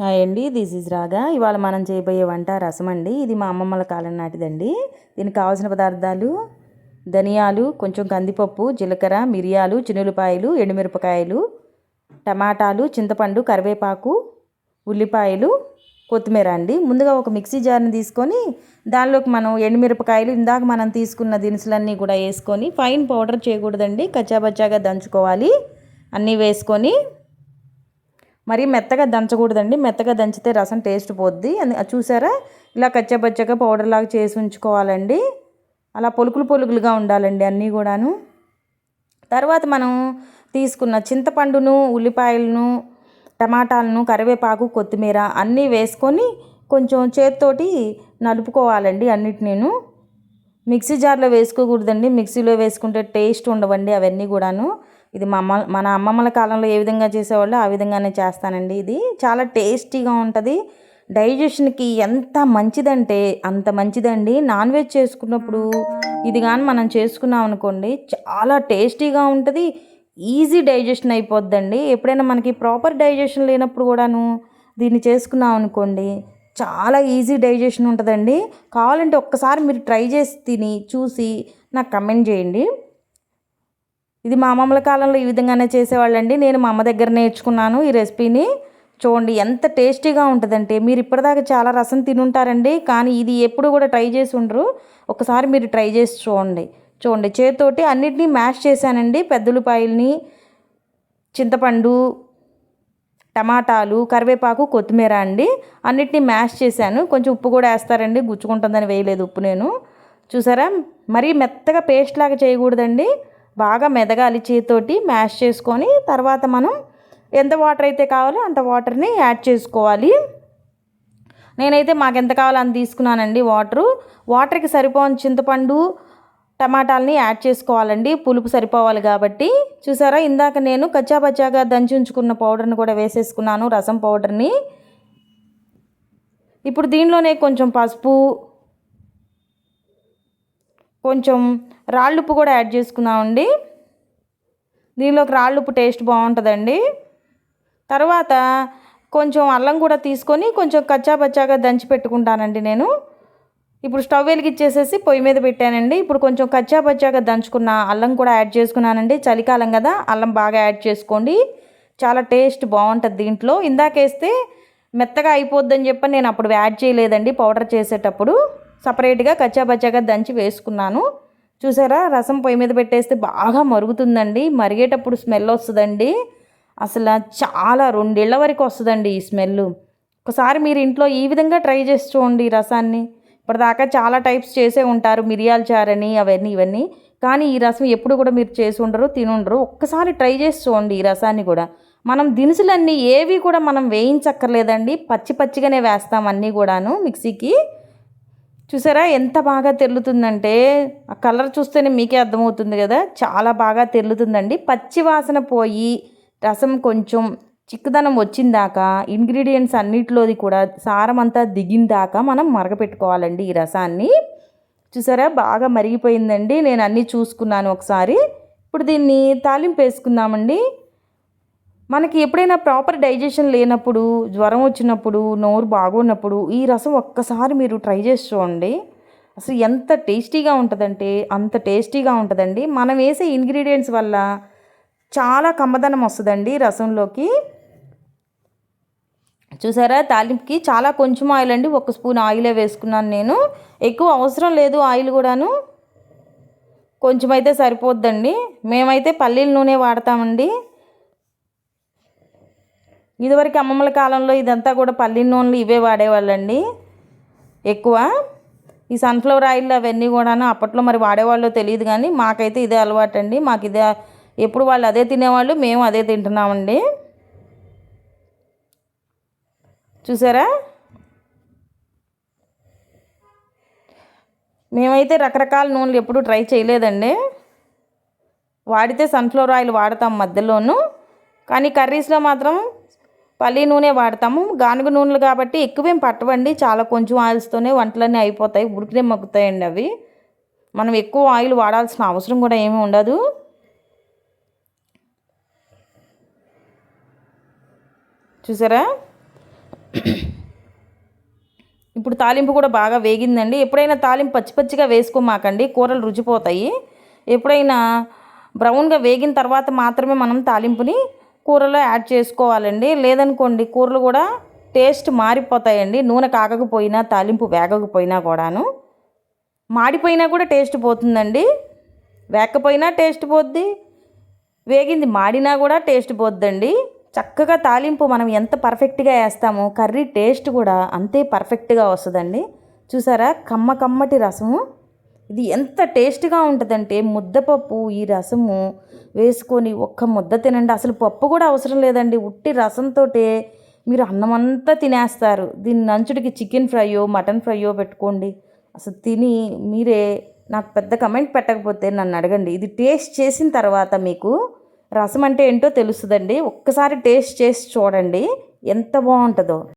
Hi అండి this is రాగా ఇవాళ మనం చేయబోయే వంట రసం అండి. ఇది మా అమ్మమ్మల కాలం నాటిదండి. దీనికి కావాల్సిన పదార్థాలు ధనియాలు కొంచెం కందిపప్పు జీలకర్ర మిరియాలు చినులపాయలు ఎండుమిరపకాయలు టమాటాలు చింతపండు కరివేపాకు ఉల్లిపాయలు కొత్తిమీర అండి. ముందుగా ఒక మిక్సీ జార్ని తీసుకొని దానిలోకి మనం ఎండుమిరపకాయలు ఇందాక మనం తీసుకున్న దినుసులన్నీ కూడా వేసుకొని ఫైన్ పౌడర్ చేయకూడదండి. కచ్చాబచ్చాగా దంచుకోవాలి. అన్నీ వేసుకొని మరీ మెత్తగా దంచకూడదండి. మెత్తగా దంచితే రసం టేస్ట్ పోద్ది. అని చూసారా? ఇలా కచ్చపచ్చగా పౌడర్ లాగా చేసి ఉంచుకోవాలండి. అలా పొలుకులు పొలుకులుగా ఉండాలండి అన్నీ కూడాను. తర్వాత మనం తీసుకున్న చింతపండును ఉల్లిపాయలను టమాటాలను కరివేపాకు కొత్తిమీర అన్నీ వేసుకొని కొంచెం చేతితోటి నలుపుకోవాలండి అన్నిటినీను. మిక్సీ జార్లో వేసుకోకూడదండి. మిక్సీలో వేసుకుంటే టేస్ట్ ఉండవండి అవన్నీ కూడాను. ఇది మా అమ్మ మన అమ్మమ్మల కాలంలో ఏ విధంగా చేసేవాళ్ళు ఆ విధంగానే చేస్తానండి. ఇది చాలా టేస్టీగా ఉంటుంది. డైజెషన్కి ఎంత మంచిదంటే అంత మంచిదండి. నాన్ వెజ్ చేసుకున్నప్పుడు ఇది కానీ మనం చేసుకున్నాం అనుకోండి చాలా టేస్టీగా ఉంటుంది. ఈజీ డైజెషన్ అయిపోద్దండి. ఎప్పుడైనా మనకి ప్రాపర్ డైజెషన్ లేనప్పుడు కూడాను దీన్ని చేసుకున్నాం అనుకోండి చాలా ఈజీ డైజెషన్ ఉంటుందండి. కావాలంటే ఒక్కసారి మీరు ట్రై చేసి తిని చూసి నాకు కమెంట్ చేయండి. ఇది మా అమ్మమ్మల కాలంలో ఈ విధంగానే చేసేవాళ్ళండి. నేను మా అమ్మ దగ్గర నేర్చుకున్నాను ఈ రెసిపీని. చూడండి ఎంత టేస్టీగా ఉంటుందంటే మీరు ఇప్పటిదాకా చాలా రసం తినుంటారండి కానీ ఇది ఎప్పుడు కూడా ట్రై చేసి ఉండరు. ఒకసారి మీరు ట్రై చేసి చూడండి. చూడండి చేతితోటి అన్నిటినీ మ్యాష్ చేశానండి. పెద్దలపాయల్ని చింతపండు టమాటాలు కరివేపాకు కొత్తిమీర అండి. అన్నిటినీ మ్యాష్ చేశాను. కొంచెం ఉప్పు కూడా వేస్తారండి. గుచ్చుకుంటుందని వేయలేదు ఉప్పు నేను. చూసారా? మరీ మెత్తగా పేస్ట్ లాగా చేయకూడదండి. బాగా మెదగాలి చేతితోటి మ్యాష్ చేసుకొని తర్వాత మనం ఎంత వాటర్ అయితే కావాలో అంత వాటర్ని యాడ్ చేసుకోవాలి. నేనైతే మాకు ఎంత కావాలో అంత తీసుకున్నానండి వాటరు వాటర్కి సరిపోని చింతపండు టమాటాలని యాడ్ చేసుకోవాలండి. పులుపు సరిపోవాలి కాబట్టి. చూసారా? ఇందాక నేను కచ్చాపచ్చాగా దంచి ఉంచుకున్న పౌడర్ని కూడా వేసేసుకున్నాను రసం పౌడర్ని ఇప్పుడు దీనిలోనే కొంచెం పసుపు కొంచెం రాళ్ళుప్పు కూడా యాడ్ చేసుకుందామండి. దీనిలోకి రాళ్ళుప్పు టేస్ట్ బాగుంటుందండి. తర్వాత కొంచెం అల్లం కూడా తీసుకొని కొంచెం కచ్చాపచ్చాగా దంచి పెట్టుకుంటానండి నేను. ఇప్పుడు స్టవ్ వెలిగిచ్చేసేసి పొయ్యి మీద పెట్టానండి. ఇప్పుడు కొంచెం కచ్చాపచ్చాగా దంచుకున్న అల్లం కూడా యాడ్ చేసుకున్నానండి. చలికాలం కదా అల్లం బాగా యాడ్ చేసుకోండి. చాలా టేస్ట్ బాగుంటుంది దీంట్లో. ఇందాకేస్తే మెత్తగా అయిపోద్దని చెప్పి నేను అప్పుడు యాడ్ చేయలేదండి పౌడర్ చేసేటప్పుడు. సపరేట్గా కచ్చాపచ్చాగా దంచి వేసుకున్నాను. చూసారా? రసం పొయ్యి మీద పెట్టేస్తే బాగా మరుగుతుందండి. మరిగేటప్పుడు స్మెల్ వస్తుందండి. అసలు చాలా రెండేళ్ళ వరకు వస్తుందండి ఈ స్మెల్ ఒకసారి మీరు ఇంట్లో ఈ విధంగా ట్రై చేసి చూడండి ఈ రసాన్ని. ఇప్పటిదాకా చాలా టైప్స్ చేసే ఉంటారు. మిరియాల చారని అవన్నీ ఇవన్నీ. కానీ ఈ రసం ఎప్పుడు కూడా మీరు చేసి ఉండరు తినుండరు. ఒక్కసారి ట్రై చేసి చూడండి ఈ రసాన్ని కూడా. మనం దినుసులన్నీ ఏవి కూడా మనం వేయించక్కర్లేదండి. పచ్చి పచ్చిగానే వేస్తాం అన్నీ కూడాను మిక్సీకి. చూసారా ఎంత బాగా తెల్లుతుందంటే ఆ కలర్ చూస్తేనే మీకే అర్థమవుతుంది కదా. చాలా బాగా తెల్లుతుందండి. పచ్చి వాసన పోయి రసం కొంచెం చిక్కుదనం వచ్చిందాక ఇంగ్రీడియంట్స్ అన్నిటిలోది కూడా సారం అంతా దిగిందాక మనం మరగపెట్టుకోవాలండి ఈ రసాన్ని. చూసారా బాగా మరిగిపోయిందండి. నేను అన్నీ చూసుకున్నాను ఒకసారి. ఇప్పుడు దీన్ని తాలింపు వేసుకుందామండి. మనకి ఎప్పుడైనా ప్రాపర్ డైజెషన్ లేనప్పుడు జ్వరం వచ్చినప్పుడు నోరు బాగున్నప్పుడు ఈ రసం ఒక్కసారి మీరు ట్రై చేసి చూడండి. అసలు ఎంత టేస్టీగా ఉంటుందంటే అంత టేస్టీగా ఉంటుందండి. మనం వేసే ఇంగ్రీడియంట్స్ వల్ల చాలా కమ్మదనం వస్తుందండి రసంలోకి. చూసారా? తాలింపుకి చాలా కొంచెం ఆయిల్ అండి. ఒక స్పూన్ ఆయిలే వేసుకున్నాను నేను. ఎక్కువ అవసరం లేదు ఆయిల్ కూడాను. కొంచెం అయితే సరిపోద్దండి. మేమైతే పల్లీల నూనె వాడతామండి. ఇదివరకు అమ్మమ్మల కాలంలో ఇదంతా కూడా పల్లి నూనెలు ఇవే వాడేవాళ్ళండి. ఎక్కువ ఈ సన్ఫ్లవర్ ఆయిల్ అవన్నీ కూడాను అప్పట్లో మరి వాడేవాళ్ళో తెలియదు కానీ మాకైతే ఇదే అలవాటు అండి మాకు ఇదే ఎప్పుడు వాళ్ళు అదే తినేవాళ్ళు మేము అదే తింటున్నామండి. చూసారా? మేమైతే రకరకాల నూనెలు ఎప్పుడు ట్రై చేయలేదండి. వాడితే సన్ఫ్లవర్ ఆయిల్ వాడతాం మధ్యలోను. కానీ కర్రీస్లో మాత్రం పల్లి నూనె వాడతాము. గానుగ నూనెలు కాబట్టి ఎక్కువేం పట్టవండి. చాలా కొంచెం ఆయిల్స్తోనే వంటలన్నీ అయిపోతాయి. ఉడికినే మగ్గుతాయండి అవి. మనం ఎక్కువ ఆయిల్ వాడాల్సిన అవసరం కూడా ఏమీ ఉండదు. చూసారా? ఇప్పుడు తాలింపు కూడా బాగా వేగిందండి. ఎప్పుడైనా తాలింపు పచ్చి పచ్చిగా వేసుకోమాకండి. కూరలు రుచిపోతాయి. ఎప్పుడైనా బ్రౌన్గా వేగిన తర్వాత మాత్రమే మనం తాలింపుని కూరలో యాడ్ చేసుకోవాలండి. లేదనుకోండి కూరలు కూడా టేస్ట్ మారిపోతాయండి. నూనె కాగకపోయినా తాలింపు వేగకపోయినా కూడాను. మాడిపోయినా కూడా టేస్ట్ పోతుందండి. వేకపోయినా టేస్ట్ పోద్ది. వేగింది మాడినా కూడా టేస్ట్ పోద్దండి. చక్కగా తాలింపు మనం ఎంత పర్ఫెక్ట్గా వేస్తామో కర్రీ టేస్ట్ కూడా అంతే పర్ఫెక్ట్గా వస్తుందండి. చూసారా? కమ్మ కమ్మటి రసము. ఇది ఎంత టేస్ట్గా ఉంటుందంటే ముద్దపప్పు ఈ రసము వేసుకొని ఒక్క ముద్ద తినండి. అసలు పప్పు కూడా అవసరం లేదండి. ఉట్టి రసంతో మీరు అన్నం అంతా తినేస్తారు. దీని నంచుడికి చికెన్ ఫ్రైయో మటన్ ఫ్రైయో పెట్టుకోండి. అసలు తిని మీరే నాకు పెద్ద కమెంట్ పెట్టకపోతే నన్ను అడగండి. ఇది టేస్ట్ చేసిన తర్వాత మీకు రసం అంటే ఏంటో తెలుస్తుందండి. ఒక్కసారి టేస్ట్ చేసి చూడండి. ఎంత బాగుంటుందో.